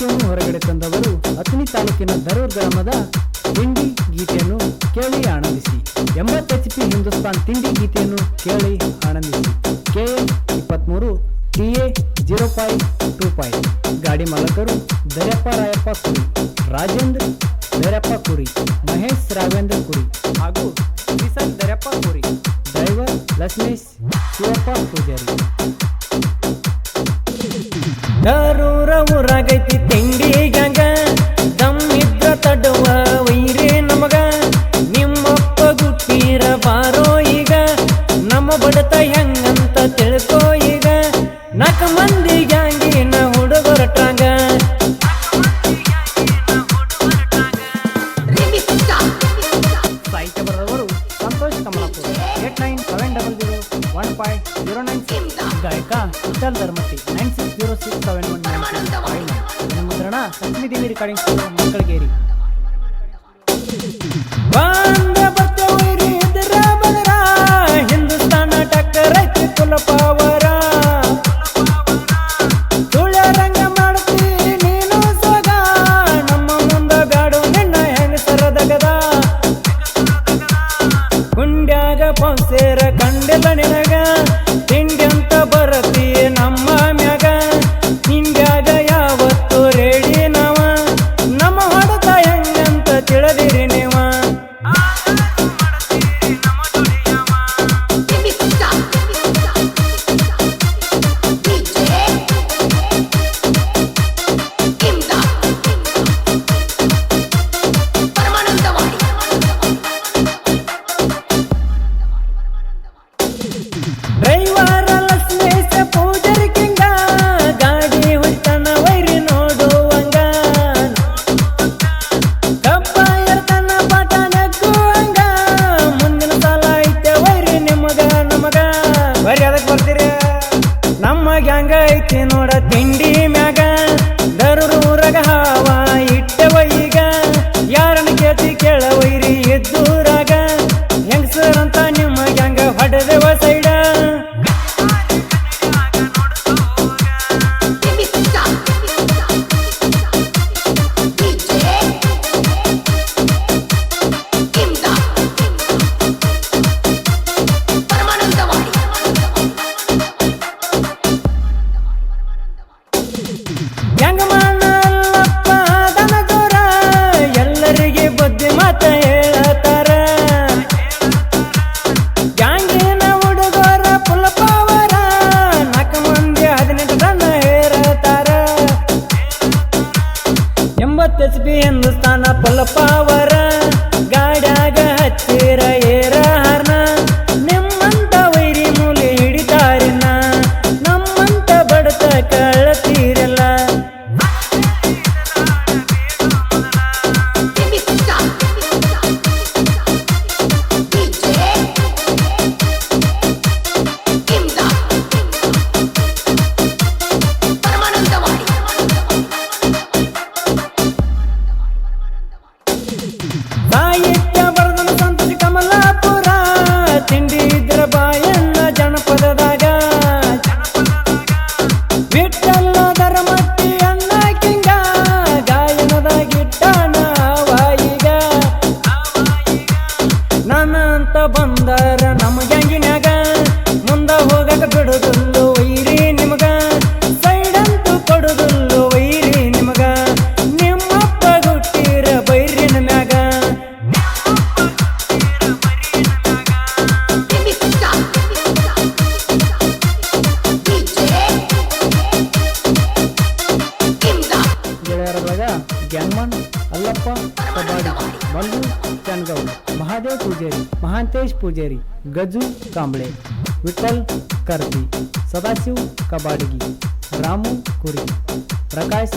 ಗೀತೆಯನ್ನು ಹೊರಗಡೆ ತಂದವರು ಅಥಣಿ ತಾಲೂಕಿನ ದರೂರ್ ಗ್ರಾಮದ ತಿಂಡಿ ಗೀತೆಯನ್ನು ಕೇಳಿ ಆನಂದಿಸಿ. ಎಂಬತ್ತು ಎಚ್ ಪಿ ಹಿಂದೂಸ್ತಾನ್ ತಿಂಡಿ ಗೀತೆಯನ್ನು ಕೇಳಿ ಆನಂದಿಸಿ. ಕೆ ಇಪ್ಪತ್ತ್ಮೂರು T A zero five two five ಗಾಡಿ ಮಾಲಕರು ದರ್ಯಪ್ಪ ರಾಯಪ್ಪ ಕುರಿ, ರಾಜೇಂದ್ರ ದರ್ಯಪ್ಪ ಕುರಿ, ಮಹೇಶ್ ರಾಘವೇಂದ್ರ ಕುರಿ ಹಾಗೂ ಕಿಸನ್ ದರ್ಯಪ್ಪ ಕುರಿ, ಡ್ರೈವರ್ ಲಕ್ಷ್ಮೇಶ್ ಶಿವಪ್ಪ ಪೂಜಾರಿ. ದರೂರ ಊರಾಗೈತಿ ತಿಂಡಿ ಗಂಗ. ತಮ್ಮಿದ್ರ ತಡುವ ವೈರಿ ನಮಗ. ನಿಮ್ಮಪ್ಪ ಗುಟ್ಟಿರ ಬಾರೋ ಈಗ. ನಮ್ಮ ಬಡತ ಹೆಂಗಂತ ತಿಳ್ಕೋ ಈಗ. ನಾಲ್ಕು ಮಂದಿ ಗ್ಯಾಂಗಿನ ಹುಡುಗರಟಾಗ ಸಾಹಿತ್ಯ ಬರೆದವರು Santosh Kamalapur eight nine seven one five ಗಾಯಕ ಧರ್ಮತಿ ನೈನ್ ನೈನ್ ಮುದ್ರಣ ರೆಕಾರ್ಡಿಂಗ್ ಸ್ಟುಡಿಯೋ ಗ್ಯಾಂಗ ಐತಿ ನೋಡ ತಿಂಡಿ ಮ್ಯಾಗ. ದರೂರಗ ಹಾವ ಇಟ್ಟವ ಈಗ. ಯಾರನ್ನ ಕೇಳ ವೈರಿ ಎದ್ದೂರಾಗ. ಹೆಂಗಸರಂತ ನಿಮ್ಮ ಗ್ಯಾಂಗ ಹೊಡೆದವ ಮಾತ ಹೇಳತಾರ. ಗ್ಯಾಂಗಿನ ಹುಡುಗರ ಪುಲ ಪಾವರ ನಾಲ್ಕು ಮಂದಿ ಹದಿನೆಂಟು ರನ್ ಹೇರತಾರ. ಎಂಬತ್ತು ಎಚ್ ಪಿ ಹಿಂದೂಸ್ತಾನ ಪಾವರ બ્રાહ્મણ અલ્લપ્પ કબાડી બલ્લુ ચનગૌ મહાદેવ પૂજેરી મહાંતેશ પૂજેરી, ગજુ કાંબળે વિઠ્ઠલ કરદી સદાશિવ કબાડગી રામુ, કુરી, પ્રકાશ